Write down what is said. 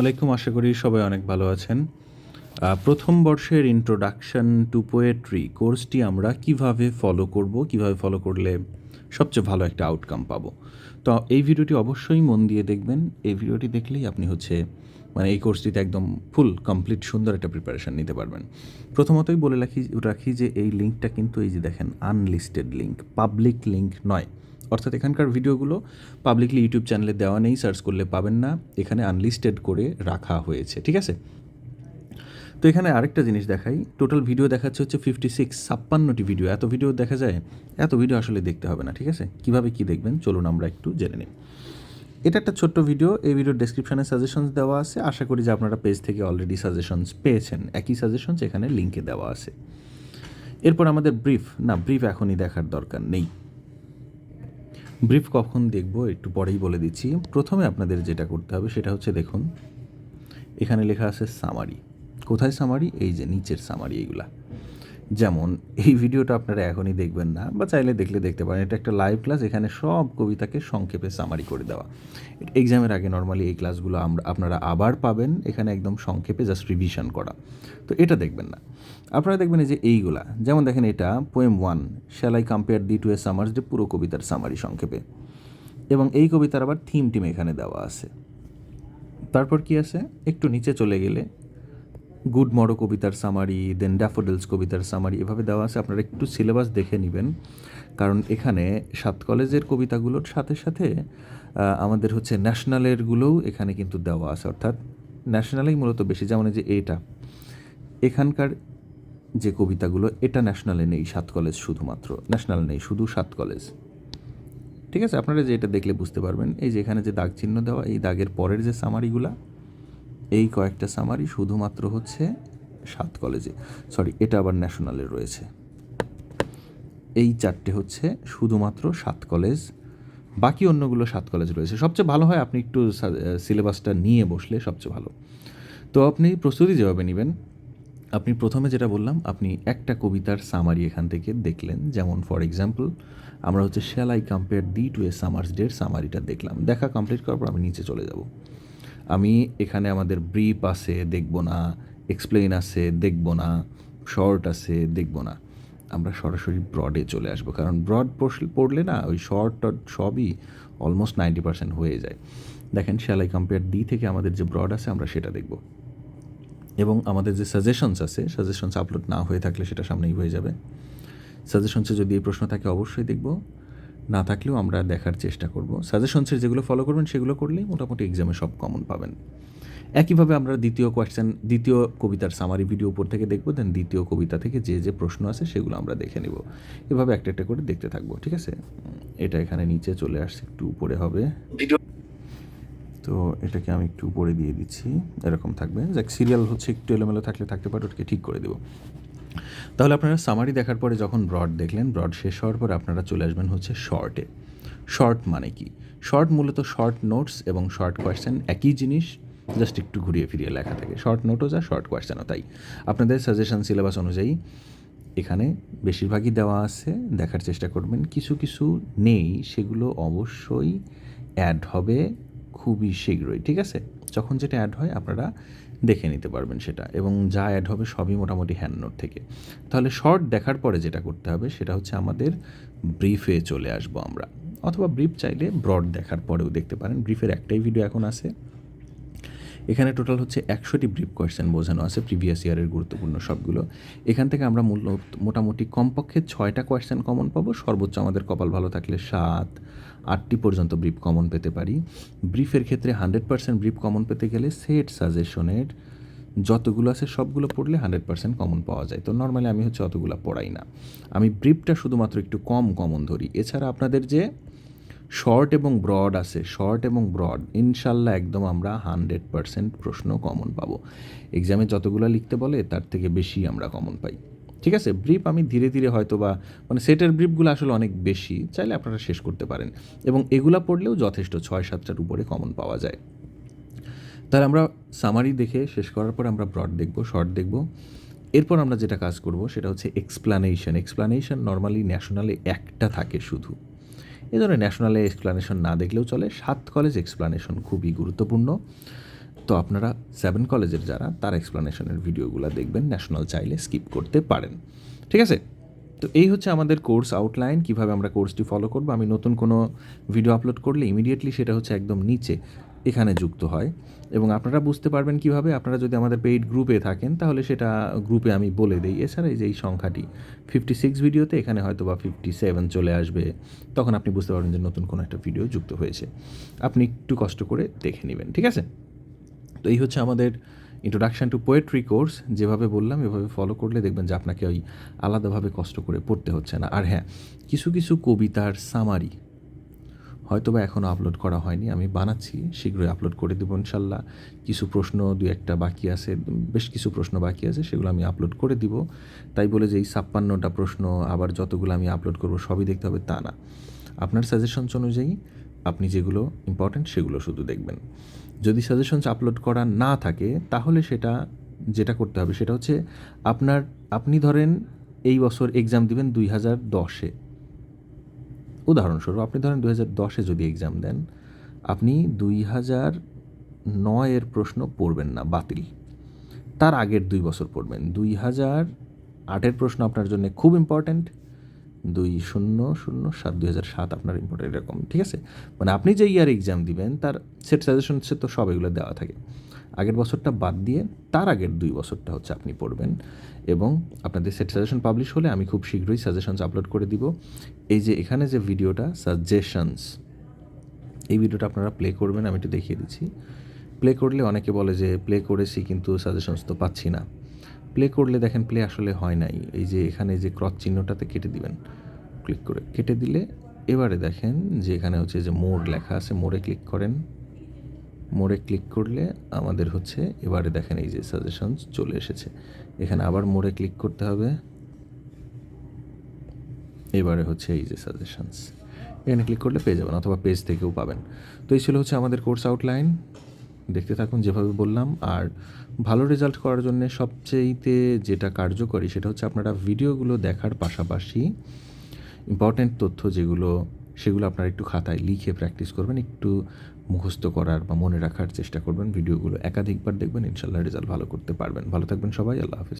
আলাইকুম আশা করি সবাই অনেক ভালো আছেন। প্রথম বর্ষের ইন্ট্রোডাকশন টু পোয়েট্রি কোর্সটি আমরা কীভাবে ফলো করব, কীভাবে ফলো করলে সবচেয়ে ভালো একটা আউটকাম পাবো। তো এই ভিডিওটি অবশ্যই মন দিয়ে দেখবেন। এই ভিডিওটি দেখলেই আপনি হচ্ছে মানে এই কোর্সটিতে একদম ফুল কমপ্লিট সুন্দর একটা প্রিপারেশান নিতে পারবেন। প্রথমতই বলে রাখি রাখি যে এই লিঙ্কটা কিন্তু এই যে দেখেন আনলিস্টেড লিঙ্ক পাবলিক লিঙ্ক নয়। অর্থাৎ এখানকার ভিডিওগুলো পাবলিকলি ইউটিউব চ্যানেলে দেওয়া নেই সার্চ করলে পাবেন না। এখানে আনলিস্টেড করে রাখা হয়েছে, ঠিক আছে? তো এখানে আরেকটা জিনিস দেখাই। টোটাল ভিডিও দেখাচ্ছে হচ্ছে ফিফটি সিক্স ছাপ্পান্নটি ভিডিও এত ভিডিও দেখা যায়? এত ভিডিও আসলে দেখতে হবে না, ঠিক আছে? কীভাবে কি দেখবেন? চলুন আমরা একটু জেনে নিই। এটা একটা ছোট্ট ভিডিও এই ভিডিওর ডেসক্রিপশনে সাজেশনস দেওয়া আছে। আশা করি যে আপনারা পেজ থেকে অলরেডি সাজেশনস পেয়েছেন। একই সাজেশনস এখানে লিঙ্কে দেওয়া আছে। এরপর আমাদের ব্রিফ না ব্রিফ এখনই দেখার দরকার নেই। ব্রিফ কখন দেখব একটু পরেই বলে দিচ্ছি। প্রথমে আপনাদের যেটা করতে হবে সেটা হচ্ছে দেখুন, এখানে লেখা আছে সামারি কোথায় সামারি এই যে নিচের সামারি এইগুলা যেমন, এই ভিডিওটা আপনারা এখনই দেখবেন না, বা চাইলে দেখলে দেখতে পারেন। এটা একটা লাইভ ক্লাস এখানে সব কবিতাকে সংক্ষেপে সামারি করে দেওয়া। এক্সামের আগে নর্মালি এই ক্লাসগুলো আমরা আপনারা আবার পাবেন, এখানে একদম সংক্ষেপে জাস্ট রিভিশন করা। তো এটা দেখবেন না। আপনারা দেখবেন যে এইগুলা, যেমন দেখেন এটা poem one shall I compare thee to a summer's যে পুরো কবিতার সামারি সংক্ষেপে। এবং এই কবিতার আবার থিম টিম এখানে দেওয়া আছে। তারপর কি আছে? একটু নিচে চলে গেলে গুড মরো কবিতার সামারি দেন ড্যাফোডেলস কবিতার সামারি এভাবে দেওয়া আছে। আপনারা একটু সিলেবাস দেখে নেবেন। কারণ এখানে সাত কলেজের কবিতাগুলোর সাথে সাথে আমাদের হচ্ছে ন্যাশনালেরগুলোও এখানে কিন্তু দেওয়া আছে। অর্থাৎ ন্যাশনালেই মূলত বেশি যেমন যে এটা। এখানকার যে কবিতাগুলো, এটা ন্যাশনালে নেই সাত কলেজ শুধুমাত্র। ন্যাশনাল নেই, শুধু সাত কলেজ। ঠিক আছে? আপনারা যে এটা দেখলে বুঝতে পারবেন। এই যে এখানে যে দাগ চিহ্ন দেওয়া, এই দাগের পরের যে সামারিগুলা এই কয়েকটা সামারি শুধুমাত্র হচ্ছে সাত কলেজে সরি এটা আবার ন্যাশনালে রয়েছে। এই চারটে হচ্ছে শুধুমাত্র সাত কলেজ বাকি অন্যগুলো সাত কলেজ রয়েছে। সবচেয়ে ভালো হয় আপনি একটু সিলেবাসটা নিয়ে বসলে সবচেয়ে ভালো। তো আপনি প্রস্তুতি যেভাবে নেবেন, আপনি প্রথমে যেটা বললাম, আপনি একটা কবিতার সামারি এখান থেকে দেখলেন। যেমন ফর এক্সাম্পল আমরা হচ্ছে shall I compare thee to a summer's ডের সামারিটা দেখলাম। দেখা কমপ্লিট করার পর আমি নিচে চলে যাব। আমি এখানে আমাদের ব্রিফ আছে, দেখব না এক্সপ্লেন আছে, দেখব না শর্ট আছে, দেখব না। আমরা সরাসরি ব্রডে চলে আসব, কারণ ব্রড পড়লে না ওই শর্ট টট সবই অলমোস্ট নাইনটি পার্সেন্ট হয়ে যায়। দেখেন শ্যালাই কম্পেয়ার ডি থেকে আমাদের যে ব্রড আছে, আমরা সেটা দেখব। এবং আমাদের যে সাজেশনস আছে সাজেশনস আপলোড না হয়ে থাকলে সেটা সামনেই হয়ে যাবে। সাজেশনসে যদি এই প্রশ্ন থাকে, অবশ্যই দেখব। না থাকলেও আমরা দেখার চেষ্টা করব। সাজেশনসের যেগুলো ফলো করবেন সেগুলো করলেই মোটামুটি এক্সামে সব কমন পাবেন। একইভাবে আমরা দ্বিতীয় কোয়েশ্চেন দ্বিতীয় কবিতার সামারি ভিডিও উপর থেকে দেখব দেন দ্বিতীয় কবিতা থেকে যে যে প্রশ্ন আছে সেগুলো আমরা দেখে নেব। এভাবে একটা একটা করে দেখতে থাকব ঠিক আছে? এটা এখানে নিচে চলে আসছে একটু উপরে হবে। তো এটাকে আমি একটু উপরে দিয়ে দিচ্ছি এরকম থাকবে। যাক সিরিয়াল হচ্ছে একটু এলোমেলো থাকলে থাকতে পারে ওটাকে ঠিক করে দেবো। তাহলে আপনারা সামারি দেখার পরে যখন ব্রড দেখলেন ব্রড শেষ হওয়ার পর আপনারা চলে আসবেন হচ্ছে শর্টে শর্ট মানে কি? শর্ট মূলত শর্ট নোটস এবং শর্ট কোয়েশ্চেন একই জিনিস জাস্ট একটু ঘুরিয়ে ফিরিয়ে লেখা থাকে। শর্ট নোটও যা শর্ট কোয়েশ্চেনও তাই। আপনাদের সাজেশন সিলেবাস অনুযায়ী এখানে বেশিরভাগই দেওয়া আছে, দেখার চেষ্টা করবেন। কিছু কিছু নেই, সেগুলো অবশ্যই অ্যাড হবে খুবই শীঘ্রই, ঠিক আছে? যখন যেটা অ্যাড হয়, আপনারা দেখে নিতে পারবেন সেটা এবং যা অ্যাড হবে সবই মোটামুটি হ্যান্ড নোট থেকে। তাহলে শর্ট দেখার পরে যেটা করতে হবে সেটা হচ্ছে আমাদের ব্রিফে চলে আসব আমরা। অথবা ব্রিফ চাইলে ব্রড দেখার পরেও দেখতে পারেন। ব্রিফের একটাই ভিডিও এখন আছে। এখানে টোটাল হচ্ছে একশোটি ব্রিফ কোয়েশ্চেন বোঝানো আছে প্রিভিয়াস ইয়ারের গুরুত্বপূর্ণ সবগুলো। এখান থেকে আমরা মূল- মোটামুটি কমপক্ষে ছয়টা কোয়েশ্চেন কমন পাবো। সর্বোচ্চ আমাদের কপাল ভালো থাকলে সাত আটটি পর্যন্ত ব্রিফ কমন পেতে পারি। ব্রিফের ক্ষেত্রে হান্ড্রেড পার্সেন্ট ব্রিফ কমন পেতে গেলে সেট সাজেশনের যতগুলো আছে সবগুলো পড়লে হান্ড্রেড পার্সেন্ট কমন পাওয়া যায়। তো নর্মালি আমি হচ্ছে অতগুলো পড়াই না। আমি ব্রিফটা শুধুমাত্র একটু কম কমন ধরি। এছাড়া আপনাদের যে শর্ট এবং ব্রড আছে, শর্ট এবং ব্রড, ইনশাল্লাহ একদম আমরা হান্ড্রেড পার্সেন্ট প্রশ্ন কমন পাবো। এক্সামে যতগুলো লিখতে বলে, তার থেকে বেশি আমরা কমন পাই। ঠিক আছে? ব্রিফ আমি ধীরে ধীরে হয়তো বা মানে সেটের ব্রিফগুলো আসলে অনেক বেশি, চাইলে আপনারা শেষ করতে পারেন। এবং এগুলা পড়লেও যথেষ্ট ছয় সাতটার উপরে কমন পাওয়া যায়। তাহলে আমরা সামারি দেখে শেষ করার পর আমরা ব্রড দেখব শর্ট দেখব। এরপর আমরা যেটা কাজ করব সেটা হচ্ছে এক্সপ্লানেশন এক্সপ্লানেশন নর্মালি ন্যাশনালে একটা থাকে শুধু। এ ধরনের ন্যাশনালে এক্সপ্লানেশন না দেখলেও চলে। সাত কলেজ এক্সপ্লানেশন খুবই গুরুত্বপূর্ণ। তো আপনারা সেভেন কলেজের যারা, তার এক্সপ্লানেশনের ভিডিওগুলো দেখবেন ন্যাশনাল চাইলে স্কিপ করতে পারেন। ঠিক আছে? তো এই হচ্ছে আমাদের কোর্স আউটলাইন কীভাবে আমরা কোর্সটি ফলো করব। আমি নতুন কোনো ভিডিও আপলোড করলে ইমিডিয়েটলি সেটা হচ্ছে একদম নিচে, এখানে যুক্ত হয়। এবং আপনারা বুঝতে পারবেন কীভাবে, আপনারা যদি আমাদের পেইড গ্রুপে থাকেন, তাহলে সেটা গ্রুপে আমি বলে দিই। এছাড়া এই যে এই সংখ্যাটি ফিফটি সিক্স ভিডিওতে এখানে হয়তো বা ফিফটি সেভেন চলে আসবে। তখন আপনি বুঝতে পারবেন যে নতুন কোনো একটা ভিডিও যুক্ত হয়েছে। আপনি একটু কষ্ট করে দেখে নেবেন, ঠিক আছে? তো এই হচ্ছে আমাদের ইন্ট্রোডাকশান টু পোয়েট্রি কোর্স যেভাবে বললাম, এভাবে ফলো করলে দেখবেন যে আপনাকে ওই আলাদাভাবে কষ্ট করে পড়তে হচ্ছে না। আর হ্যাঁ কিছু কিছু কবিতার সামারি হয়তো বা এখনও আপলোড করা হয়নি, আমি বানাচ্ছি, শীঘ্রই আপলোড করে দেবো ইনশাল্লাহ। কিছু প্রশ্ন, দু একটা বাকি আছে, বেশ কিছু প্রশ্ন বাকি আছে, সেগুলো আমি আপলোড করে দিব। তাই বলে যে এই ছাপ্পান্নটা প্রশ্ন আবার যতগুলো আমি আপলোড করব সবই দেখতে হবে তা না। আপনার সাজেশনস অনুযায়ী আপনি যেগুলো ইম্পর্ট্যান্ট সেগুলো শুধু দেখবেন। যদি সাজেশনস আপলোড করা না থাকে, তাহলে সেটা, যেটা করতে হবে সেটা হচ্ছে আপনার, আপনি ধরেন এই বছর এক্সাম দিবেন দুই হাজার দশে। উদাহরণস্বরূপ আপনি ধরেন দু হাজার দশে যদি এক্সাম দেন, আপনি দুই হাজার নয়ের প্রশ্ন পড়বেন না, বাতিল। তার আগের দুই বছর পড়বেন। দুই হাজার আটের প্রশ্ন আপনার জন্য খুব ইম্পর্ট্যান্ট দুই শূন্য শূন্য সাত, দুই হাজার সাত আপনার ইম্পর্টেন্ট এরকম, ঠিক আছে? মানে আপনি যে ইয়ার এক্সাম দিবেন, তার সেট সাজেশন সে তো সব এগুলো দেওয়া থাকে। আগের বছরটা বাদ দিয়ে তার আগের দুই বছরটা হচ্ছে আপনি পড়বেন এবং আপনাদের সেট সাজেশন পাবলিশ হলে আমি খুব শীঘ্রই সাজেশনস আপলোড করে দিব। এই যে এখানে যে ভিডিওটা সাজেশনস এই ভিডিওটা আপনারা প্লে করবেন, আমি একটু দেখিয়ে দিচ্ছি। প্লে করলে অনেকে বলে যে প্লে করেছি কিন্তু সাজেশনস তো পাচ্ছি না। প্লে করলে দেখেন প্লে আসলে হয় নাই। এই যে এখানে যে ক্রস চিহ্নটাতে কেটে দিবেন ক্লিক করে কেটে দিলে এবারে দেখেন যে এখানে হচ্ছে যে মোড় লেখা আছে মোড়ে ক্লিক করেন। মোড়ে ক্লিক করলে আমাদের হচ্ছে এবারে দেখেন এই যে সাজেশনস চলে এসেছে। এখানে আবার মোড়ে ক্লিক করতে হবে। এবারে হচ্ছে এই যে সাজেশনস এখানে ক্লিক করলে পেয়ে যাবেন অথবা পেজ থেকেও পাবেন। তো এই ছিল হচ্ছে আমাদের কোর্স আউটলাইন দেখতে থাকুন, যেভাবে বললাম। আর ভালো রেজাল্ট করার জন্য সবচেয়েতে যেটা কার্যকরী সেটা হচ্ছে আপনারা ভিডিওগুলো দেখার পাশাপাশি ইম্পর্ট্যান্ট তথ্য যেগুলো, সেগুলো আপনারা একটু খাতায় লিখে প্র্যাকটিস করবেন, একটু মুখস্থ করার বা মনে রাখার চেষ্টা করবেন। ভিডিওগুলো একাধিকবার দেখবেন ইনশাল্লাহ রেজাল্ট ভালো করতে পারবেন। ভালো থাকবেন সবাই, আল্লাহ হাফিজ।